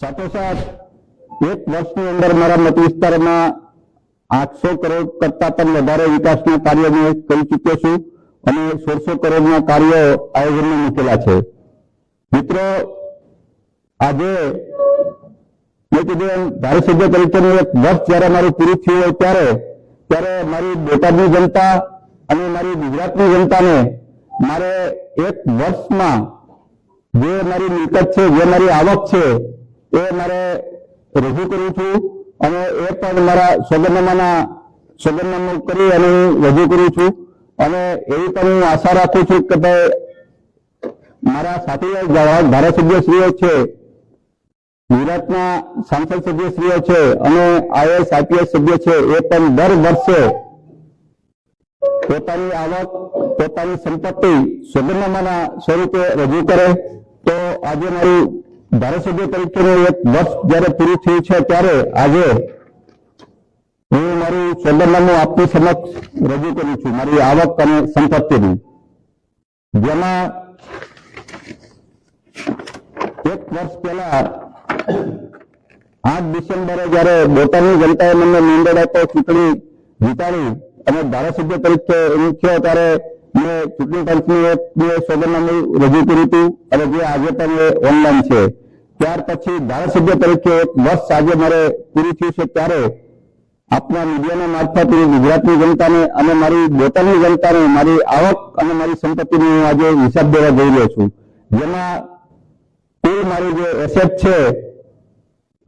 સાથોસાથ એક વર્ષની અંદર મારા મત વિસ્તારમાં આઠસો કરોડ કરતા પણ વધારે વિકાસના કાર્ય મેં કરી ચૂક્યો છું અને સોળસો કરોડના કાર્યો આયોજનમાં મૂકેલા છે. મિત્રો, આજે મેં કીધું એમ, ધારાસભ્ય તરીકેનું એક વર્ષ જ્યારે મારું પૂરું થયું હોય ત્યારે ત્યારે મારી બોટાદની જનતા અને મારી ગુજરાતની જનતાને મારે એક વર્ષમાં જે મારી મિલકત છે, જે મારી આવક છે એ મારે રજૂ કરું છું અને એ પણ મારા સગનમાના સોગંદનામું કરી અને હું રજૂ કરું છું. અને એવી પણ હું આશા રાખું છું કે ભાઈ મારા સાથી ધારાસભ્યશ્રીઓ છે, ગુજરાતના સાંસદ સભ્યશ્રીઓ છે અને આઈએસ આઈપીએસ સભ્ય છે, એ પણ દર વર્ષે પોતાની આવક, પોતાની સંપત્તિ સોગંદનામાના સ્વરૂપે રજૂ કરે. તો આજે મારું ધારાસભ્ય તરીકેનું એક વર્ષ જ્યારે પૂરું થયું છે ત્યારે આજે હું મારું સોદરનામું આપની સમક્ષ રજૂ કરું છું, મારી આવક અને સંપત્તિની. જેમાં એક વર્ષ પહેલા આઠ ડિસેમ્બરે જયારે બોટાદની જનતાએ મને મંડળ આપ્યો ચૂંટણી જીતાડી અને ધારાસભ્ય તરીકે થયો ત્યારે મેં ચૂંટણી પંચનું એક સોગંદનામું રજૂ કર્યું હતું અને જે આજે પણ ઓનલાઈન છે. ત્યાર પછી ધારાસભ્ય તરીકે એક વર્ષ આજે મારે પૂરી થયું છે ત્યારે આપના મીડિયાના મારફતે ગુજરાતની જનતાને અને મારી પોતાની જનતાને મારી આવક અને મારી સંપત્તિનો હું આજે હિસાબ દેવા જઈ રહ્યો છું. જેમાં કુલ મારી જે એસેટ છે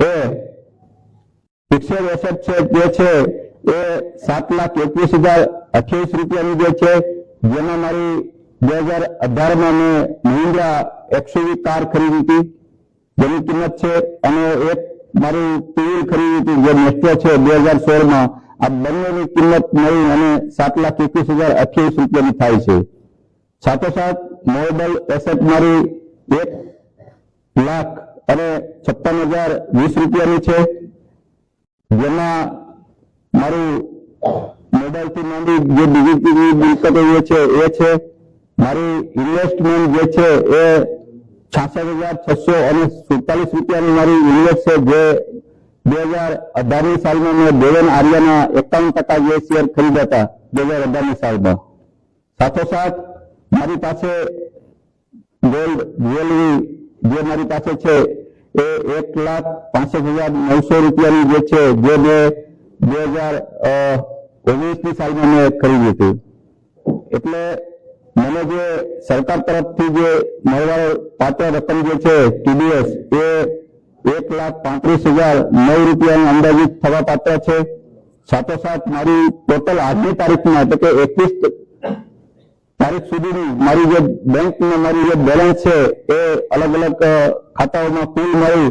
એ ફિક્સડ એસેટ છે જે છે એ સાત લાખ એકવીસ હજાર અઠ્યાવીસ રૂપિયાની જે છે, જેમાં મારી બે હજાર અઢારમાં મેં મહિન્દ્રા એકસો કાર ખરીદી હતી. જેની કિંમત છે, અને એક મારું ટીવી ખરીદી હતી જે નેસ્ટો છે, બે હજાર સોળમાં. આ બંનેની કિંમત મળી અને સાત લાખ એકવીસ હજાર અઠ્યાવીસ રૂપિયાની થાય છે. સાથોસાથ, મોબાઈલ એસેટ મારી એક લાખ અને છપ્પન હજાર વીસ રૂપિયાની છે. જેમાં મારું મોબાઈલથી માંડી જે બીજી બીજી મિલકતો છે, એ છે. મારી ઇન્વેસ્ટમેન્ટ જે છે, એ છાસઠ હજાર છસો અને સુડતાલીસ રૂપિયાની મારી ઇન્વેસ્ટ છે જે બે હજાર અઢારની સાલમાં મેં દેવેન આર્યના એકાવન ટકા જે શેર ખરીદ્યા હતા બે હજાર અઢારની સાલમાં. સાથોસાથ, મારી પાસે ગોલ્ડ જ્વેલરી જે મારી પાસે છે એ એક લાખ પાસઠ હજાર નવસો રૂપિયાની જે છે જે મેં બે હજાર ઓગણીસની સાલમાં મેં ખરીદી હતી. એટલે મને જે સરકાર તરફથી જે મળવા પાત્ર રકમ જે છે ટીડીએસ એ એક લાખ પાંત્રીસ હજાર નવ રૂપિયાનું અંદાજિત થવા પાત્ર છે. સાથોસાથ મારી ટોટલ આજની તારીખમાં, એટલે કે એકવીસ તારીખ સુધીની મારી જે બેંકમાં મારી જે બેલેન્સ છે, એ અલગ અલગ ખાતાઓમાં કુલ મળી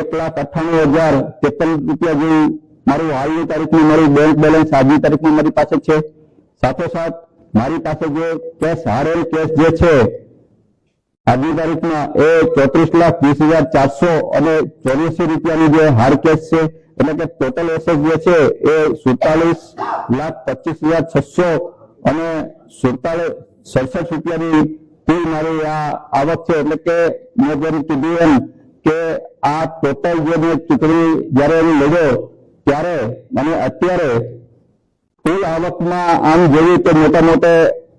એક લાખ અઠ્ઠાણું હજાર ત્રેપન રૂપિયા જેવું મારું હાલની તારીખની મારી બેંક બેલેન્સ આજની તારીખની મારી પાસે છે. સાથોસાથ મારી પાસે જે કેસ હારેલ કેસ જે છે, આજની તારીખમાં એ ચોત્રીસ લાખ વીસ હજાર ચારસો અને ચોર્યાસી રૂપિયાની જે હાર કેસ છે, એટલે કે ટોટલ એસેટ જે છે એ સુડતાલીસ લાખ પચીસ હજાર છસો અને સુડતાલીસ સડસઠ રૂપિયાની કુલ મારી આ આવક છે, એટલે કે મેં જેમ કીધું એમ કે આ ટોટલ જે મેં ચૂંટણી જયારે એની લડ્યો ત્યારે અને અત્યારે કુલ આવકમાં આમ જોઈએ તો મોટા મોટે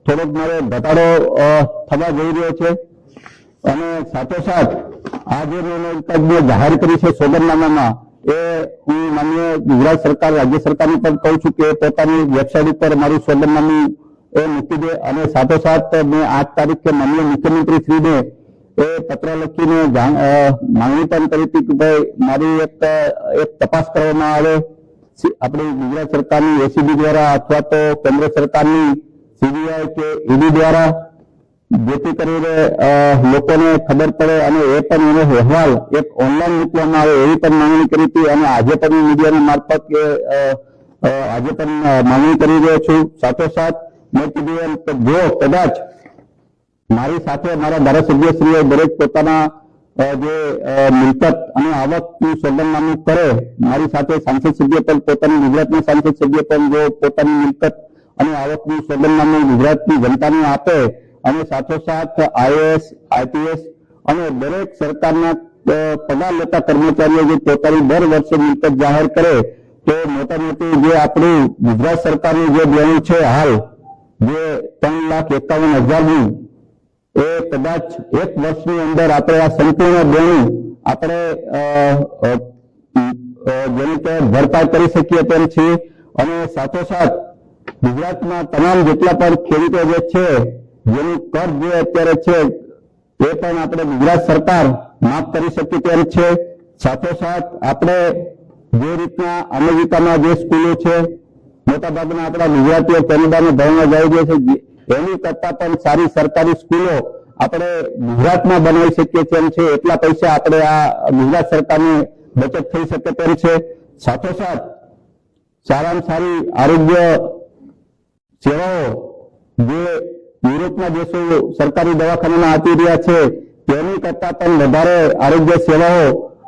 થોડોક મારે ઘટાડો થવા જઈ રહ્યો છે. અને સાથોસાથ આ જે મેં જાહેર કરી છે સોગંદનામામાં એ હું માન્ય ગુજરાત સરકાર, રાજ્ય સરકારને પણ કહું છું કે પોતાની વેબસાઇટ ઉપર મારું સોગંદનામું એ મૂકી દે. અને સાથોસાથ મેં આઠ તારીખે માન્ય મુખ્યમંત્રી શ્રીને એ પત્ર લખીને માંગણી પણ કરી હતી કે ભાઈ મારી એક એક તપાસ કરવામાં આવે. આપણી ગુજરાત સરકારની એસીબી દ્વારા અથવા તો કેન્દ્ર સરકારની સીબીઆઈ કે ઈડી દ્વારા જેથી કરીને લોકોને ખબર પડે અને એ પણ એનો અહેવાલ એક ઓનલાઈન મૂકવામાં આવે એવી પણ માંગણી કરી હતી અને આજે પણ મીડિયાના મારફત આજે પણ માંગણી કરી રહ્યો છું. સાથોસાથ મેં કીધું એમ કે જો કદાચ મારી સાથે મારા ધારાસભ્યશ્રીએ દરેક પોતાના જે મિલકત અને આવકનું સોગંદનામું કરે, મારી સાથે સાંસદ સભ્ય પણ, પોતાની ગુજરાતના સાંસદ સભ્ય પણ જો પોતાની મિલકત અને આવકનું સોગંદનામું ગુજરાતની જનતાને આપે અને સાથોસાથ આઈએએસ આઈપીએસ અને દરેક સરકારના પગાર લેતા કર્મચારીઓ જે પોતાની દર વર્ષે મિલકત જાહેર કરે, તો મોટા મોટી જે આપણી ગુજરાત સરકારનું જે દેણી છે હાલ, જે ત્રણ લાખ એકાવન હજારની એ કદાચ એક વર્ષની અંદર આપણે આ સંપૂર્ણ દેણી આપણે જેની કે ભરપાઈ કરી શકીએ તેમ છીએ. અને સાથોસાથ ગુજરાતમાં તમામ જેટલા પણ ખેડૂતો જે છે, જેનું કર જે અત્યારે છે, એ પણ આપણે ગુજરાત સરકાર માફ કરી શકીએ તેમ છે. સાથોસાથ આપણે જે રીતના અમેરિકામાં જે સ્કૂલો છે, મોટાભાગના આપણા ગુજરાતીઓ કેનેડામાં ભણવા જાય છે એની કરતા પણ સારી સરકારી સ્કૂલો આપણે ગુજરાતમાં બનાવી શકીએ તેમ છે. એટલા પૈસા આપણે આ ગુજરાત સરકારને બચત થઈ શકે તેમ છે. સાથોસાથ સારામાં સારી આરોગ્ય સેવાઓ જે યુરોપના દેશો સરકારી દવાખાનામાં આપી રહ્યા છે, તેની કરતા પણ વધારે આરોગ્ય સેવાઓ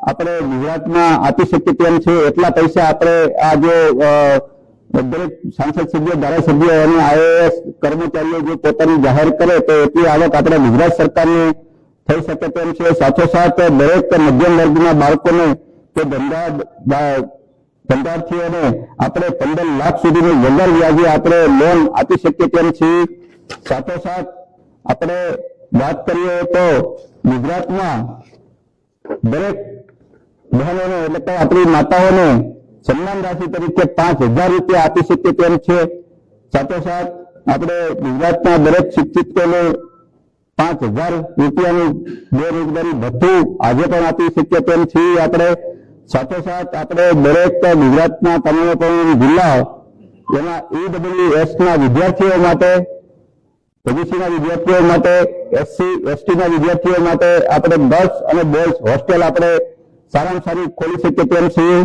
આપણે ગુજરાતમાં આપી શકીએ તેમ છે. એટલા પૈસા આપણે આ જે દરેક સાંસદ સભ્ય, ધારાસભ્ય અને આઈએએસ કર્મચારીઓ જે પોતાની જાહેર કરે તો એટલી આવક આપણે ગુજરાત સરકારને થઈ શકે તેમ છે. સાથોસાથ દરેક મધ્યમ વર્ગના બાળકોને કે ધંધા ધંધાર્થીઓને આપણે પંદર લાખ સુધીની વગર વ્યાજે આપણે લોન આપી શકીએ તેમ છીએ સાથોસાથ આપણે વાત કરીએ તો ગુજરાતમાં દરેક બહેનોને એટલે કે આપણી માતાઓને સન્માન રાશિ તરીકે પાંચ હજાર રૂપિયા આપી શકીએ ત્યારે છે. સાથોસાથ આપણે ગુજરાતના દરેક શિક્ષિતોને પાંચ હજાર રૂપિયાનું બેરોજગારી ભથ્થું આજે પણ આપી શકીએ તેમ છીએ આપણે. સાથોસાથ આપણે દરેક ગુજરાતના તમામ તમામ જિલ્લા એમાં ઈડબ્લ્યુએસ ના વિદ્યાર્થીઓ માટે ઓબીસીના વિદ્યાર્થીઓ માટે એસસી એસટીના વિદ્યાર્થીઓ માટે આપણે બસ અને બોયઝ હોસ્ટેલ આપણે સારામાં સારી ખોલી શકીએ તેમ છીએ.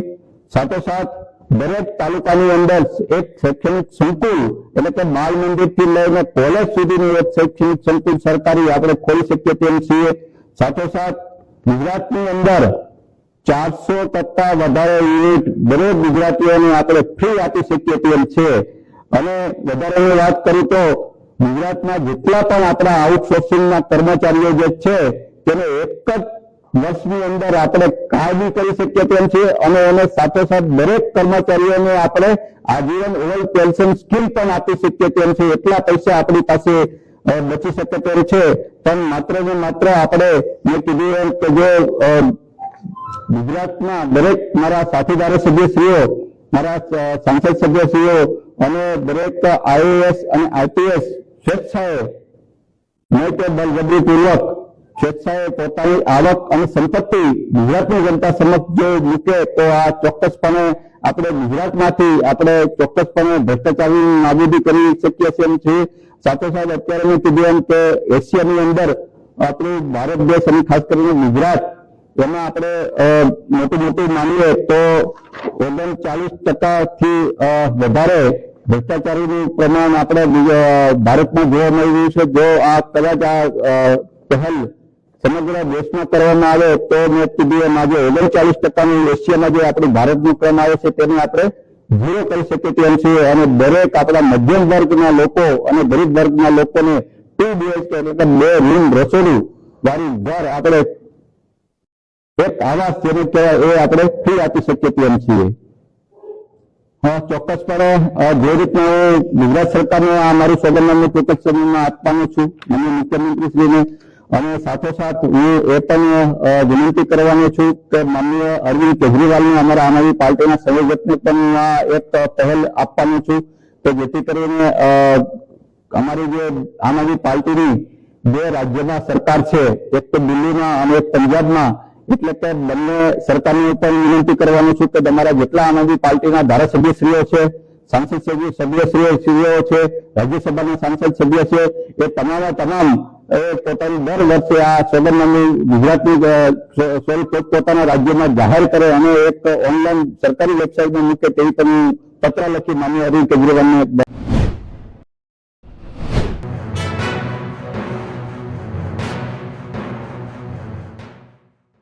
સાથોસાથ દરેક તાલુકાની અંદર એક શૈક્ષણિક સંકુલ એટલે કે બાળ મંદિરથી લઈને કોલેજ સુધીનું એક શૈક્ષણિક સંકુલ સરકારી આપણે ખોલી શકીએ તેમ છીએ. સાથોસાથ ગુજરાતની અંદર ચારસો ટકા વધારે યુનિટ દરેક ગુજરાતીઓને આપણે ફ્રી આપી શકીએ તેમ છે. અને વધારાની વાત કરું તો ગુજરાતમાં જેટલા પણ આપણા આઉટસોર્સિંગના કર્મચારીઓ જે છે, તેને એક જ વર્ષની અંદર આપણે કાળજી કરી શકીએ તેમ છે અને એને સાથોસાથ દરેક કર્મચારીઓને આપણે આજીવન ઓવર પેન્શન સ્કીમ પણ આપી શકીએ તેમ છે. એટલા પૈસા આપણી પાસે બચી શકે તેમ છે. પણ માત્ર ને માત્ર આપણે મેં કીધું એમ કે જો ગુજરાતના દરેક મારા સાથીદારો સભ્યશ્રીઓ, મારા સાંસદ સભ્યશ્રીઓ અને દરેક આઈએએસ અને આઈપીએસ સ્વેચ્છાએ નહીં કે બળજબરીપૂર્વક સ્વેચ્છાએ પોતાની આવક અને સંપત્તિ ગુજરાતની જનતા સમક્ષ જો મૂકે તો આ ચોક્કસપણે આપણે ગુજરાતમાંથી આપણે ચોક્કસપણે ભ્રષ્ટાચારની નાબૂદી કરી શકીએ છીએ એમ છીએ સાથે અત્યારે મેં કીધું એમ કે એશિયાની અંદર આપણું ભારત દેશ અને ખાસ કરીને ગુજરાત, એમાં આપણે મોટું મોટું માનીએ તો ઓગણચાલીસ ટકાથી વધારે ભ્રષ્ટાચારીનું પ્રમાણ આપણે ભારતમાં જોવા મળી રહ્યું છે. જો આ કદાચ આ પહેલ સમગ્ર દેશમાં કરવામાં આવે તો મેં કીધું એમ આજે ઓગણચાલીસ ટકાનું એશિયામાં જે આપણું ભારતનું ક્રમ આવે છે તેને આપણે ઝીરો કરી શકીએ તેમ છે. અને દરેક આપણા મધ્યમ વર્ગના લોકો અને ગરીબ વર્ગના લોકોને ટુ બીએચકે એટલે બે રૂમ રસોડું વાળી ઘર આપણે એક આવાસ જેને કહેવાય એ આપણે ફ્રી આપી શકીએ તેમ છીએ. હા, ચોક્કસપણે જે રીતના હું ગુજરાત સરકારને આ મારું સોગંદનામું ચોક્કસ આપવાનો છું મને મુખ્યમંત્રીશ્રીને અને સાથોસાથ હું એ પણ વિનંતી કરવાનો છું કે માનનીય અરવિંદ કેજરીવાલને અમારા આમ આદમી પાર્ટીના સંયોજકને પણ એક પહેલ આપવાનો છું કે જેથી કરીને અમારી જે આમ આદમી પાર્ટીની બે રાજ્યમાં સરકાર છે, એક તો દિલ્હીમાં અને એક પંજાબમાં, એટલે કે બંને સરકારને પણ વિનંતી કરવાનું છું કે તમારા જેટલા આમ આદમી પાર્ટીના ધારાસભ્યશ્રીઓ છે, સાંસદ સભ્ય સભ્યશ્રીઓ શ્રીઓ છે, રાજ્યસભાના સાંસદ સભ્ય છે, એ તમારા તમામ એ પોતાની દર વર્ષે આ સોગંદનામું ગુજરાતની પોતાના સો- સોરી રાજ્યમાં જાહેર કરે અને એક ઓનલાઈન સરકારી વેબસાઇટમાં મૂકે તેવી તમે પત્ર લખી માન્ય અરવિંદ કેજરીવાલને